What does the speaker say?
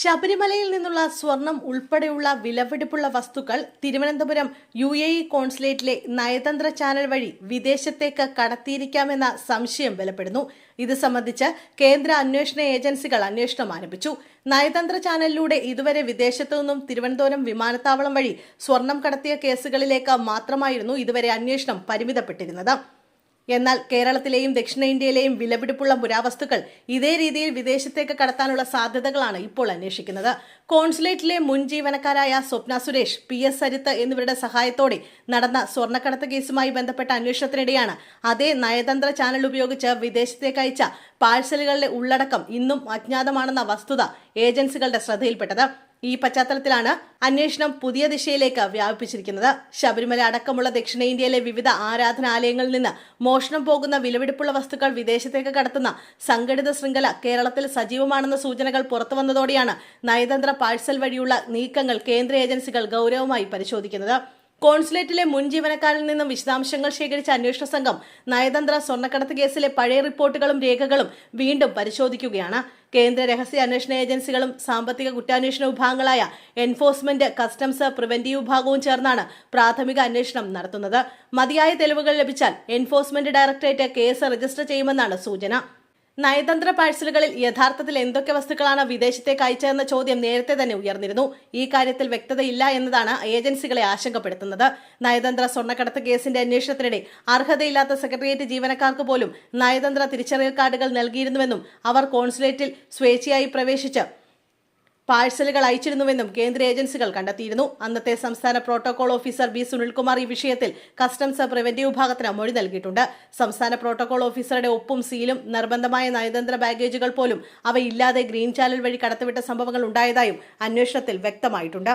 ശബരിമലയിൽ നിന്നുള്ള സ്വർണം ഉൾപ്പെടെയുള്ള വിലപിടിപ്പുള്ള വസ്തുക്കൾ തിരുവനന്തപുരം യു എ ഇ കോൺസുലേറ്റിലെ നയതന്ത്ര ചാനൽ വഴി വിദേശത്തേക്ക് കടത്തിയിരിക്കാമെന്ന സംശയം ബലപ്പെടുന്നു. ഇത് സംബന്ധിച്ച് കേന്ദ്ര അന്വേഷണ ഏജൻസികൾ അന്വേഷണം ആരംഭിച്ചു. നയതന്ത്ര ചാനലിലൂടെ ഇതുവരെ വിദേശത്തു നിന്നും തിരുവനന്തപുരം വിമാനത്താവളം വഴി സ്വർണം കടത്തിയ കേസുകളിലേക്ക് മാത്രമായിരുന്നു ഇതുവരെ അന്വേഷണം പരിമിതപ്പെട്ടിരുന്നത്. എന്നാൽ കേരളത്തിലെയും ദക്ഷിണേന്ത്യയിലെയും വിലപിടിപ്പുള്ള പുരാവസ്തുക്കൾ ഇതേ രീതിയിൽ വിദേശത്തേക്ക് കടത്താനുള്ള സാധ്യതകളാണ് ഇപ്പോൾ അന്വേഷിക്കുന്നത്. കോൺസുലേറ്റിലെ മുൻ ജീവനക്കാരായ സ്വപ്ന സുരേഷ് പി എസ് സരിത്ത് എന്നിവരുടെ സഹായത്തോടെ നടന്ന സ്വർണക്കടത്ത് കേസുമായി ബന്ധപ്പെട്ട അന്വേഷണത്തിനിടെയാണ് അതേ നയതന്ത്ര ചാനൽ ഉപയോഗിച്ച് വിദേശത്തേക്ക് അയച്ച പാഴ്സലുകളുടെ ഉള്ളടക്കം ഇന്നും അജ്ഞാതമാണെന്ന വസ്തുത ഏജൻസികളുടെ ശ്രദ്ധയിൽപ്പെട്ടത്. ഈ പശ്ചാത്തലത്തിലാണ് അന്വേഷണം പുതിയ ദിശയിലേക്ക് വ്യാപിപ്പിച്ചിരിക്കുന്നത്. ശബരിമല അടക്കമുള്ള ദക്ഷിണേന്ത്യയിലെ വിവിധ ആരാധനാലയങ്ങളിൽ നിന്ന് മോഷണം പോകുന്ന വിലപിടിപ്പുള്ള വസ്തുക്കൾ വിദേശത്തേക്ക് കടത്തുന്ന സംഘടിത ശൃംഖല കേരളത്തിൽ സജീവമാണെന്ന സൂചനകൾ പുറത്തുവന്നതോടെയാണ് നയതന്ത്ര പാഴ്സൽ വഴിയുള്ള നീക്കങ്ങൾ കേന്ദ്ര ഏജൻസികൾ ഗൗരവമായി പരിശോധിക്കുന്നത്. കോൺസുലേറ്റിലെ മുൻ ജീവനക്കാരിൽ നിന്നും വിശദാംശങ്ങൾ ശേഖരിച്ച അന്വേഷണ സംഘം നയതന്ത്ര സ്വർണക്കടത്ത് കേസിലെ പഴയ റിപ്പോർട്ടുകളും രേഖകളും വീണ്ടും പരിശോധിക്കുകയാണ്. കേന്ദ്ര രഹസ്യ അന്വേഷണ ഏജൻസികളും സാമ്പത്തിക കുറ്റാന്വേഷണ വിഭാഗങ്ങളായ എൻഫോഴ്സ്മെന്റ് കസ്റ്റംസ് പ്രിവന്റീവ് വിഭാഗവും ചേർന്നാണ് പ്രാഥമിക അന്വേഷണം നടത്തുന്നത്. മതിയായ തെളിവുകൾ ലഭിച്ചാൽ എൻഫോഴ്സ്മെന്റ് ഡയറക്ടറേറ്റ് കേസ് രജിസ്റ്റർ ചെയ്യുമെന്നാണ് സൂചന. നയതന്ത്ര പാഴ്സലുകളിൽ യഥാർത്ഥത്തിൽ എന്തൊക്കെ വസ്തുക്കളാണ് വിദേശത്തേക്ക് അയച്ചതെന്ന ചോദ്യം നേരത്തെ തന്നെ ഉയർന്നിരുന്നു. ഈ കാര്യത്തിൽ വ്യക്തതയില്ല എന്നതാണ് ഏജൻസികളെ ആശങ്കപ്പെടുത്തുന്നത്. നയതന്ത്ര സ്വർണക്കടത്ത് കേസിന്റെ അന്വേഷണത്തിനിടെ അർഹതയില്ലാത്ത സെക്രട്ടേറിയറ്റ് ജീവനക്കാർക്ക് പോലും നയതന്ത്ര തിരിച്ചറിയൽ കാർഡുകൾ നൽകിയിരുന്നുവെന്നും അവർ കോൺസുലേറ്റിൽ സ്വേച്ഛയായി പ്രവേശിച്ച് പാഴ്സലുകൾ അയച്ചിരുന്നുവെന്നും കേന്ദ്ര ഏജൻസികൾ കണ്ടെത്തിയിരുന്നു. അന്നത്തെ സംസ്ഥാന പ്രോട്ടോകോൾ ഓഫീസർ ബി സുനിൽകുമാർ ഈ വിഷയത്തിൽ കസ്റ്റംസ് പ്രിവന്റീവ് വിഭാഗത്തിന് മൊഴി നൽകിയിട്ടുണ്ട്. സംസ്ഥാന പ്രോട്ടോകോൾ ഓഫീസറുടെ ഒപ്പും സീലും നിർബന്ധമായ നയതന്ത്ര ബാഗേജുകൾ പോലും അവയില്ലാതെ ഗ്രീൻ ചാനൽ വഴി കടത്തിവിട്ട സംഭവങ്ങൾ ഉണ്ടായതായും അന്വേഷണത്തിൽ വ്യക്തമായിട്ടുണ്ട്.